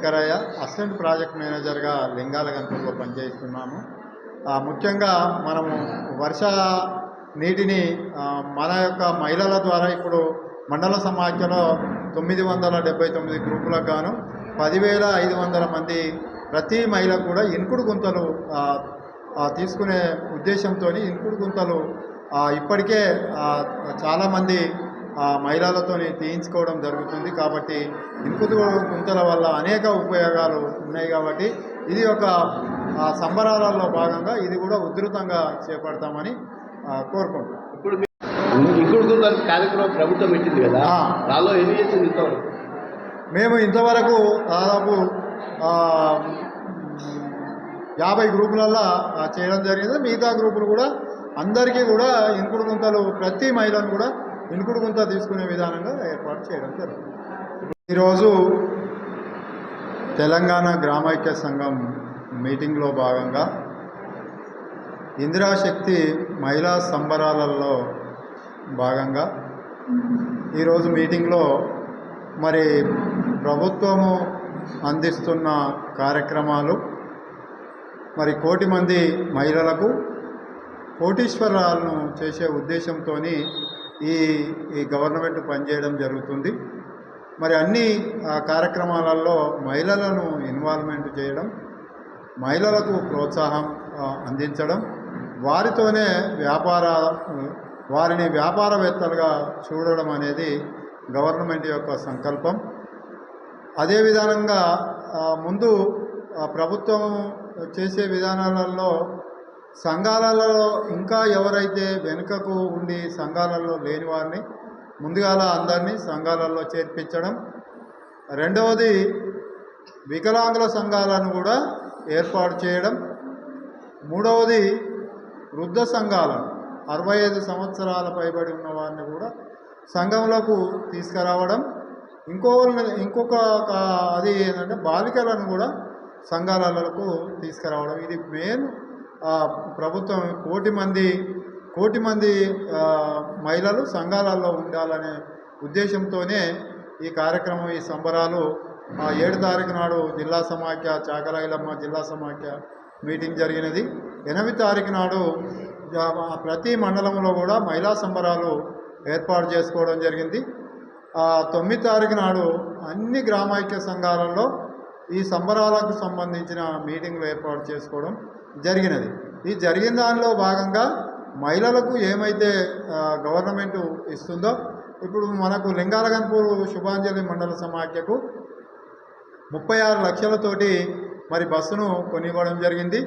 Shankaraiah assistant project మేనేజర్గా లింగాల గంతంలో పనిచేస్తున్నాము ముఖ్యంగా మనము వర్ష నీటిని మన యొక్క మహిళల ద్వారా ఇప్పుడు మండల సమాఖ్యలో తొమ్మిది వందల డెబ్బై తొమ్మిది గ్రూపులకు గాను పదివేల ఐదు వందల మంది ప్రతి మహిళ కూడా ఇన్కుడు గుంతలు తీసుకునే ఉద్దేశంతో ఇన్కుడు గుంతలు ఇప్పటికే చాలామంది మహిళలతో తీయించుకోవడం జరుగుతుంది కాబట్టి ఇన్కుడు గుంతల వల్ల అనేక ఉపయోగాలు ఉన్నాయి కాబట్టి ఇది ఒక ఆ, సంబరాలలో భాగంగా ఇది కూడా ఉధృతంగా చేపడతామని ఆ, కోరుకుంటున్నాం. ఇప్పుడు ఇంకుడు కార్యక్రమం ప్రభుత్వం పెట్టింది కదా ఆ. దానిలో ఎన్ని చేసింది ఇంతవరకు? మేము ఇంతవరకు దాదాపు ఆ, యాభై గ్రూపులల్లో ఆ, చేయడం జరిగింది. మిగతా గ్రూపులు కూడా అందరికీ కూడా ఇనుకుడు గుంతలు ప్రతి మహిళను కూడా ఇనుకుడు గుంత తీసుకునే విధానంగా ఏర్పాటు చేయడం జరుగుతుంది ఈరోజు తెలంగాణ గ్రామైక్య సంఘం మీటింగ్లో భాగంగా ఇందిరాశక్తి మహిళా సంబరాలలో భాగంగా ఈరోజు మీటింగ్లో మరి ప్రభుత్వము అందిస్తున్న కార్యక్రమాలు మరి కోటి మంది మహిళలకు కోటీశ్వరాలను చేసే ఉద్దేశంతో ఈ ఈ గవర్నమెంట్ పనిచేయడం జరుగుతుంది. మరి అన్ని కార్యక్రమాలలో మహిళలను ఇన్వాల్వ్మెంట్ చేయడం మహిళలకు ప్రోత్సాహం అందించడం వారితోనే వ్యాపార వారిని వ్యాపారవేత్తలుగా చూడడం అనేది గవర్నమెంట్ యొక్క సంకల్పం. అదే విధానంగా ముందు ప్రభుత్వం చేసే విధానాలలో సంఘాలలో ఇంకా ఎవరైతే వెనుకకు ఉండి సంఘాలలో లేని వారిని ముందుగాల అందరినీ సంఘాలలో చేర్పించడం. రెండవది వికలాంగుల సంఘాలను కూడా ఏర్పాటు చేయడం. మూడవది వృద్ధ సంఘాలను అరవై ఐదు సంవత్సరాల పైబడి ఉన్న వారిని కూడా సంఘంలోకి తీసుకురావడం. ఇంకో ఇంకొక అది ఏంటంటే బాలికలను కూడా సంఘాలకు తీసుకురావడం. ఇది మెయిన్ ప్రభుత్వం కోటి మంది కోటి మంది మహిళలు సంఘాలలో ఉండాలనే ఉద్దేశంతోనే ఈ కార్యక్రమం ఈ సంబరాలు ఏడు తారీఖు నాడు జిల్లా సమాఖ్య చాకరాయిలమ్మ జిల్లా సమాఖ్య మీటింగ్ జరిగినది. ఎనిమిది తారీఖు నాడు ప్రతి మండలంలో కూడా మహిళా సంబరాలు ఏర్పాటు చేసుకోవడం జరిగింది. తొమ్మిది తారీఖు నాడు అన్ని గ్రామైక్య సంఘాలలో ఈ సంబరాలకు సంబంధించిన మీటింగ్లు ఏర్పాటు చేసుకోవడం జరిగినది. ఈ జరిగిన దానిలో భాగంగా మహిళలకు ఏమైతే గవర్నమెంట్ ఇస్తుందో ఇప్పుడు మనకు లింగాలగన్పూర్ శుభాంజలి మండల సమాఖ్యకు ముప్పై ఆరు లక్షలతోటి మరి బస్సును కొనివ్వడం జరిగింది.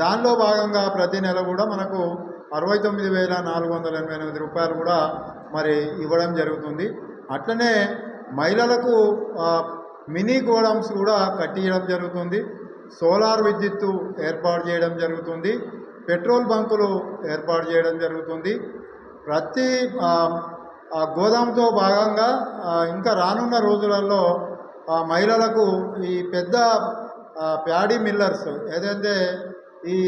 దానిలో భాగంగా ప్రతి నెల కూడా మనకు అరవై తొమ్మిది వేల నాలుగు వందల ఎనభై ఎనిమిది రూపాయలు కూడా మరి ఇవ్వడం జరుగుతుంది. అట్లనే మహిళలకు మినీ గోడౌన్స్ కూడా కట్టియడం జరుగుతుంది. సోలార్ విద్యుత్తు ఏర్పాటు చేయడం జరుగుతుంది. పెట్రోల్ బంకులు ఏర్పాటు చేయడం జరుగుతుంది. ప్రతి ఆ, గోదాంతో భాగంగా ఇంకా రానున్న రోజులలో మహిళలకు ఈ పెద్ద ప్యాడీ మిల్లర్స్ ఏదైతే ఈ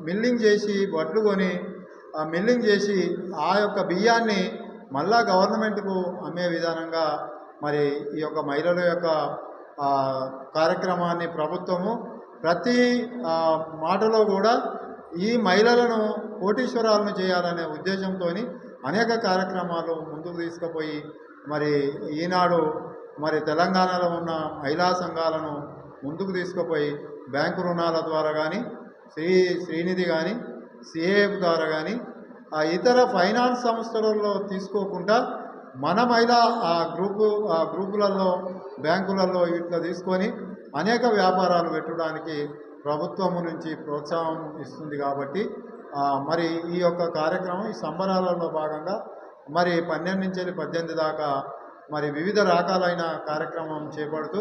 మిల్లింగ్ చేసి వడ్లు కొని మిల్లింగ్ చేసి ఆ యొక్క బియ్యాన్ని మళ్ళా గవర్నమెంట్కు అమ్మే విధానంగా మరి ఈ యొక్క మహిళల యొక్క కార్యక్రమాన్ని ప్రభుత్వము ప్రతి మాటలో కూడా ఈ మహిళలను కోటీశ్వరాలను చేయాలనే ఉద్దేశంతో అనేక కార్యక్రమాలు ముందుకు తీసుకుపోయి మరి ఈనాడు మరి తెలంగాణలో ఉన్న మహిళా సంఘాలను ముందుకు తీసుకుపోయి బ్యాంకు రుణాల ద్వారా కానీ శ్రీ శ్రీనిధి కానీ సిఏఎఫ్ ద్వారా కానీ ఇతర ఫైనాన్స్ సంస్థలలో తీసుకోకుండా మన మహిళా ఆ గ్రూపు ఆ గ్రూపులలో బ్యాంకులలో ఇట్లా తీసుకొని అనేక వ్యాపారాలు పెట్టడానికి ప్రభుత్వము నుంచి ప్రోత్సాహం ఇస్తుంది కాబట్టి మరి ఈ యొక్క కార్యక్రమం ఈ సంబరాలలో భాగంగా మరి పన్నెండు నుంచి పద్దెనిమిది దాకా మరి వివిధ రకాలైన కార్యక్రమం చేపడుతూ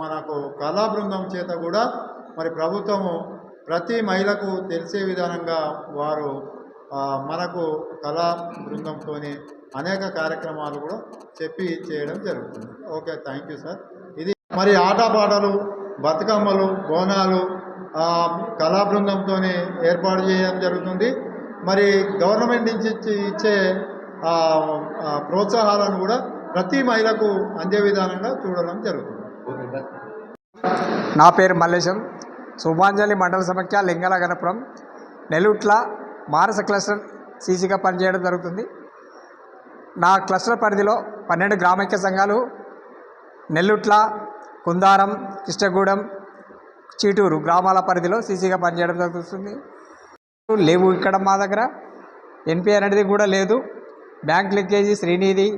మనకు కళా బృందం చేత కూడా మరి ప్రభుత్వము ప్రతి మహిళకు తెలిసే విధానంగా వారు మనకు కళా బృందంతో అనేక కార్యక్రమాలు కూడా చెప్పి చేయడం జరుగుతుంది. Okay thank you sir. ఇది మరి ఆటపాటలు బతుకమ్మలు బోనాలు కళా బృందంతో ఏర్పాటు చేయడం జరుగుతుంది. మరి గవర్నమెంట్ నుంచి ఇచ్చే ప్రోత్సాహాలను కూడా ప్రతి మహిళకు అందే విధానంగా చూడడం జరుగుతుంది. ఓకే సార్ నా పేరు మల్లేశం. శుభాంజలి మండల సమఖ్య లింగల గణపురం నెలుట్ల మానస క్లస్టర్ సీసీగా పనిచేయడం జరుగుతుంది. నా క్లస్టర్ పరిధిలో పన్నెండు గ్రామైక్య సంఘాలు నెల్లుట్ల కుందారం కిష్టగూడెం చీటూరు గ్రామాల పరిధిలో సీసీగా పనిచేయడం జరుగుతుంది. లేవు ఇక్కడ మా దగ్గర. ఎన్పిఆర్ అనేది కూడా లేదు. బ్యాంక్ లింకేజీ శ్రీనిధి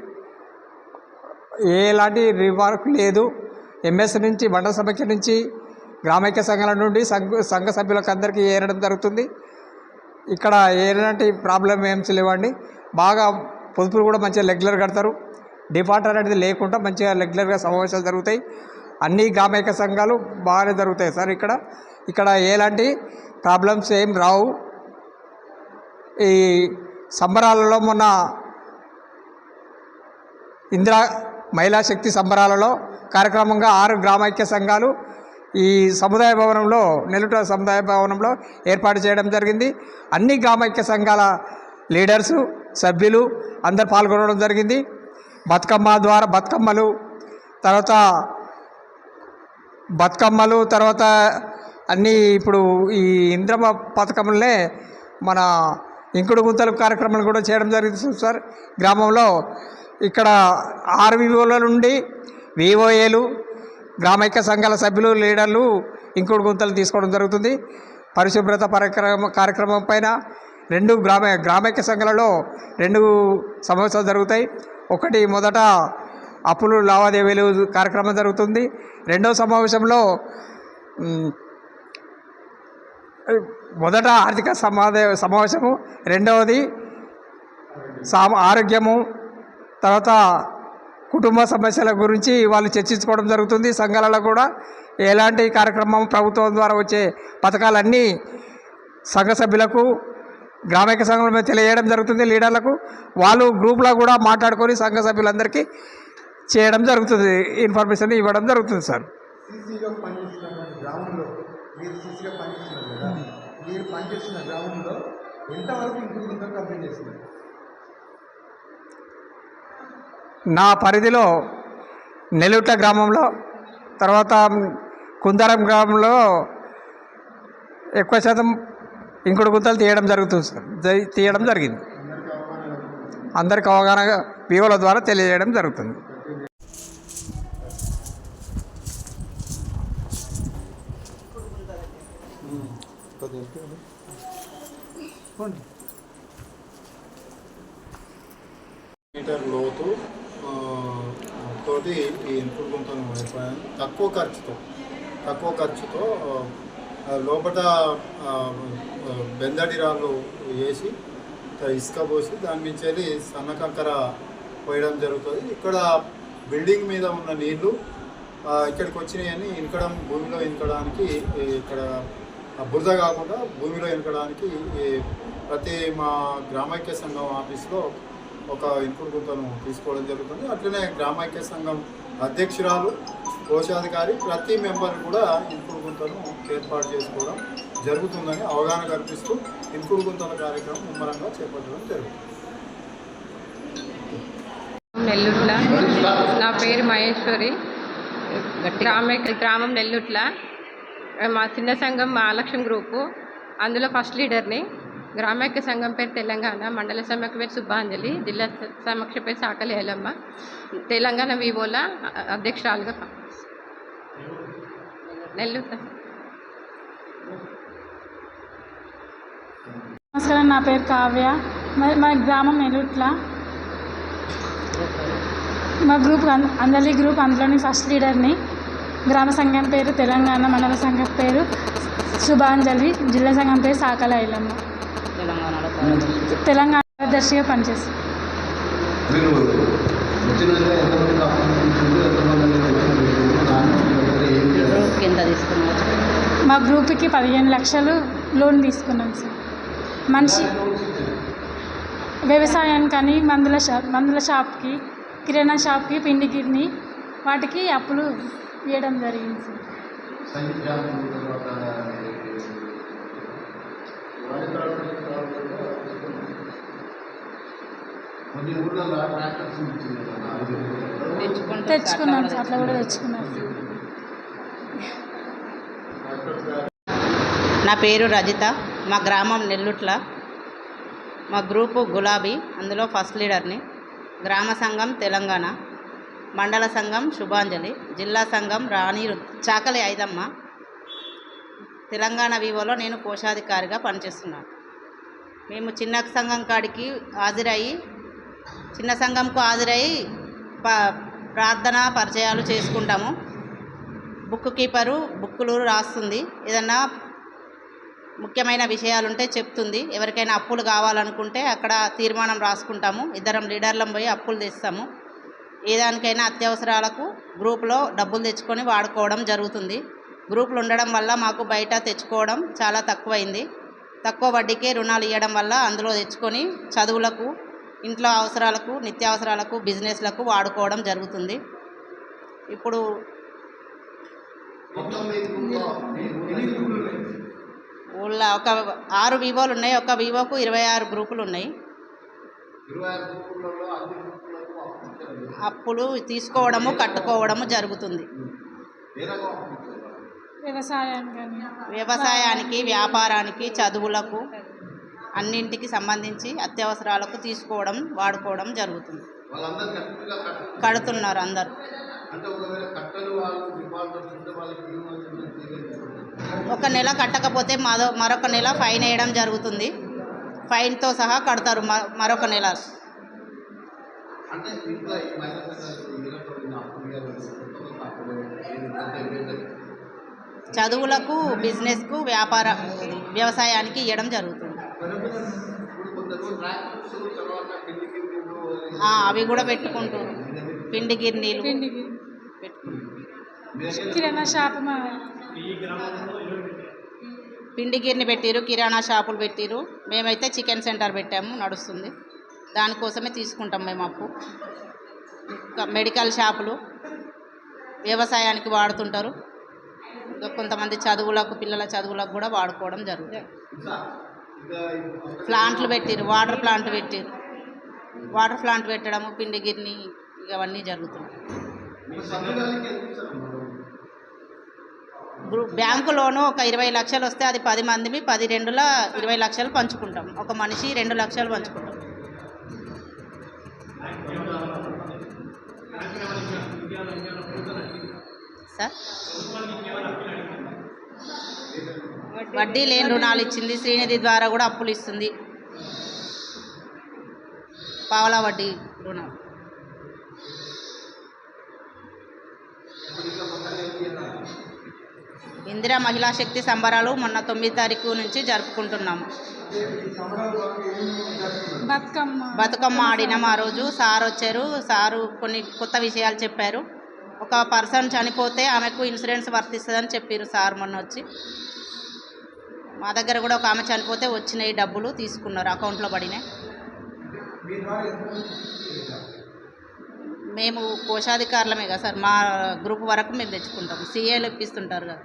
ఎలాంటి రిమార్క్ లేదు. ఎంఎస్ నుంచి మండల సభ్యుల నుంచి గ్రామైక్య సంఘాల నుండి సంఘ సంఘ సభ్యులకు అందరికీ ఏరడం జరుగుతుంది. ఇక్కడ ఎలాంటి ప్రాబ్లం ఏం లేవండి. బాగా పొదుపులు కూడా మంచిగా రెగ్యులర్ కడతారు. డిఫాల్టర్ అనేది లేకుండా మంచిగా రెగ్యులర్గా సమావేశాలు జరుగుతాయి. అన్ని గ్రామైక్య సంఘాలు బాగానే జరుగుతాయి సార్ ఇక్కడ. ఇక్కడ ఎలాంటి ప్రాబ్లమ్స్ ఏం రావు. ఈ సంబరాలలో మొన్న ఇందిరా మహిళా శక్తి సంబరాలలో కార్యక్రమంగా ఆరు గ్రామైక్య సంఘాలు ఈ సముదాయ భవనంలో నెల్లుట సముదాయ భవనంలో ఏర్పాటు చేయడం జరిగింది. అన్ని గ్రామైక్య సంఘాల లీడర్సు సభ్యులు అందరు పాల్గొనడం జరిగింది. బతుకమ్మ ద్వారా బతుకమ్మలు తర్వాత బతుకమ్మలు తర్వాత అన్నీ ఇప్పుడు ఈ ఇంద్రమ పథకంలోనే మన ఇంకుడు గుంతలు కార్యక్రమాలు కూడా చేయడం జరుగుతుంది సార్. గ్రామంలో ఇక్కడ ఆర్వీఓల నుండి వివోఏలు గ్రామైక్య సంఘాల సభ్యులు లీడర్లు ఇంకుడు గుంతలు తీసుకోవడం జరుగుతుంది. పరిశుభ్రత కార్యక్రమ కార్యక్రమం పైన రెండు గ్రామ గ్రామైక్య సంఘాలలో రెండు సమావేశాలు జరుగుతాయి. ఒకటి మొదట అప్పులు లావాదేవీలు కార్యక్రమం జరుగుతుంది. రెండవ సమావేశంలో మొదట ఆర్థిక సమాధే సమావేశము. రెండవది సా ఆరోగ్యము. తర్వాత కుటుంబ సమస్యల గురించి వాళ్ళు చర్చించుకోవడం జరుగుతుంది. సంఘాలలో కూడా ఎలాంటి కార్యక్రమం ప్రభుత్వం ద్వారా వచ్చే పథకాలన్నీ సంఘ సభ్యులకు గ్రామైక సంఘం మీద తెలియజేయడం జరుగుతుంది. లీడర్లకు వాళ్ళు గ్రూప్లో కూడా మాట్లాడుకొని సంఘ సభ్యులందరికీ చేయడం జరుగుతుంది. ఇన్ఫర్మేషన్ ఇవ్వడం జరుగుతుంది సార్. మీరు పనిచేస్తున్న ఎంతవరకు ఇంకుడు కంప్లీట్ చేస్తున్నారు? నా పరిధిలో నెలుట గ్రామంలో తర్వాత కుందారం గ్రామంలో ఎక్కువ శాతం ఇంకుడు గుంతలు తీయడం జరుగుతుంది సార్. తీయడం జరిగింది. అందరికి అవగాహన పీఓల ద్వారా తెలియజేయడం జరుగుతుంది. మీటర్ లోతు తోటి ఈ ఇన్పుట్ గుంతను తక్కువ ఖర్చుతో తక్కువ ఖర్చుతో లోపల బెందడి బెందటి రాళ్ళు వేసి ఇసుక పోసి దాని నుంచి వెళ్ళి సన్న కంకర పోయడం జరుగుతుంది. ఇక్కడ బిల్డింగ్ మీద ఉన్న నీళ్ళు ఇక్కడికి వచ్చినాయని ఇనకడం భూమిలో ఇనకడానికి ఇక్కడ బురద కాకుండా భూమిలో ఇనకడానికి ఈ ప్రతి మా గ్రామైక్య సంఘం ఆఫీస్లో ఒక ఇంకుడుగుతను గుంతను తీసుకోవడం జరుగుతుంది. అట్లనే గ్రామైక్య సంఘం అధ్యక్షురాలు కోశాధికారి ప్రతి మెంబర్ కూడా ఇంకుడుగుంతను ఏర్పాటు చేసుకోవడం జరుగుతుందని అవగాహన కల్పిస్తూ ఇంకుడుగుంతల కార్యక్రమం ముమ్మరంగా చేపట్టడం జరుగుతుంది. నెల్లుట్ల నా పేరు మహేశ్వరి. గ్రామ గ్రామం నెల్లుట్ల మా చిన్న సంఘం మహాలక్ష్మి గ్రూపు. అందులో ఫస్ట్ లీడర్ని. గ్రామైక్య సంఘం పేరు తెలంగాణ మండల సమైక్య పేరు సుబ్బాంజలి జిల్లా సమక్ష పేరు సాకలి ఏలమ్మ తెలంగాణ వివోల అధ్యక్షురాలుగా నెల్లూరు నమస్కారం నా పేరు కావ్య. మా గ్రామం నెలుట్ల మా గ్రూప్ అం- అందలి గ్రూప్ అందులోని ఫస్ట్ లీడర్ని. గ్రామ సంఘం పేరు తెలంగాణ మండల సంఘం పేరు శుభాంజలి జిల్లా సంఘం పేరు సాకల ఐలమ్మ తెలంగాణ కార్యదర్శిగా పనిచేస్తాను మా గ్రూప్కి పదిహేను లక్షలు లోన్ తీసుకున్నాం సార్. మనిషి వ్యవసాయానికని మందుల షాప్ మందుల షాప్కి కిరాణా షాప్కి పిండి గిర్ని వాటికి అప్పులు ఇవ్వడం జరిగింది సార్ సంగీత జాబ్ తర్వాత కొన్ని ఊర్లలో ట్రాక్టర్స్ ఇచ్చింది కదా. తెచ్చుకుంటే తెచ్చుకున్నాం. అట్లా కూడా తెచ్చుకున్నాం నా పేరు రజిత. మా గ్రామం నెల్లుట్ల. మా గ్రూపు గులాబీ. అందులో ఫస్ట్ లీడర్ని. గ్రామ సంఘం తెలంగాణ. మండల సంఘం శుభాంజలి. జిల్లా సంఘం రాణి చాకలి ఐదమ్మ. తెలంగాణ వివోలో నేను కోశాధికారిగా పనిచేస్తున్నాను. మేము చిన్న సంఘం కాడికి హాజరయ్యి చిన్న సంఘంకు హాజరై ప ప్రార్థన పరిచయాలు చేసుకుంటాము. బుక్ కీపరు బుక్కులు రాస్తుంది. ఏదన్నా ముఖ్యమైన విషయాలు ఉంటే చెప్తుంది. ఎవరికైనా అప్పులు కావాలనుకుంటే అక్కడ తీర్మానం రాసుకుంటాము. ఇద్దరం లీడర్లం పోయి అప్పులు తెస్తాము. ఏ దానికైనా అత్యవసరాలకు గ్రూప్లో డబ్బులు తెచ్చుకొని వాడుకోవడం జరుగుతుంది. గ్రూపులు ఉండడం వల్ల మాకు బయట తెచ్చుకోవడం చాలా తక్కువైంది. తక్కువ వడ్డీకే రుణాలు ఇవ్వడం వల్ల అందులో తెచ్చుకొని చదువులకు ఇంట్లో అవసరాలకు నిత్యావసరాలకు బిజినెస్లకు వాడుకోవడం జరుగుతుంది. ఇప్పుడు ఊళ్ళో ఒక ఆరు వివోలు ఉన్నాయి ఒక వివోకు ఇరవై ఆరు గ్రూపులు ఉన్నాయి. అప్పులు తీసుకోవడము కట్టుకోవడము జరుగుతుంది. వ్యవసాయానికి వ్యాపారానికి చదువులకు అన్నింటికి సంబంధించి అత్యవసరాలకు తీసుకోవడం వాడుకోవడం జరుగుతుంది. కడుతున్నారు అందరు. ఒక నెల కట్టకపోతే మరో మరొక నెల ఫైన్ వేయడం జరుగుతుంది. ఫైన్తో సహా కడతారు మ- మరొక నెల. చదువులకు బిజినెస్కు వ్యాపార వ్యవసాయానికి ఇవ్వడం జరుగుతుంది. అవి కూడా పెట్టుకుంటారు. పిండి పెట్టుకుంటారు కిరాణా షాప్ పిండి గిర్ని పెట్టిరు కిరాణా షాపులు పెట్టిరు. మేమైతే చికెన్ సెంటర్ పెట్టాము నడుస్తుంది. దానికోసమే తీసుకుంటాం మేము అప్పు. మెడికల్ షాపులు వ్యవసాయానికి వాడుతుంటారు. కొంతమంది చదువులకు పిల్లల చదువులకు కూడా వాడుకోవడం జరుగుతుంది. ప్లాంట్లు పెట్టిరు వాటర్ ప్లాంట్ పెట్టిరు. వాటర్ ప్లాంట్ పెట్టడము పిండి గిర్ని ఇవన్నీ జరుగుతున్నాయి. బ్యాంకు లోను ఒక ఇరవై లక్షలు వస్తే అది పది మందిమి పది రెండుల ఇరవై లక్షలు పంచుకుంటాం. ఒక మనిషి రెండు లక్షలు పంచుకుంటాం. సార్? వడ్డీ లేని రుణాలు ఇచ్చింది. శ్రీనిధి ద్వారా కూడా అప్పులు ఇస్తుంది. పావలా వడ్డీ రుణం. ఇందిరా మహిళా శక్తి సంబరాలు మొన్న తొమ్మిది తారీఖు నుంచి జరుపుకుంటున్నాము. బతుకమ్మ. బతుకమ్మ ఆడినాం ఆ రోజు. సార్ వచ్చారు. సారు కొన్ని కొత్త విషయాలు చెప్పారు. ఒక పర్సన్ చనిపోతే ఆమెకు ఇన్సూరెన్స్ వర్తిస్తుందని చెప్పారు సార్ మొన్న వచ్చి. మా దగ్గర కూడా ఒక ఆమె చనిపోతే వచ్చినాయి డబ్బులు తీసుకున్నారు అకౌంట్లో పడినాయి మేము కోశాధికారులమే కదా సార్ మా గ్రూప్ వరకు మేము తెచ్చుకుంటాం సీఏలు ఇప్పిస్తుంటారు కదా.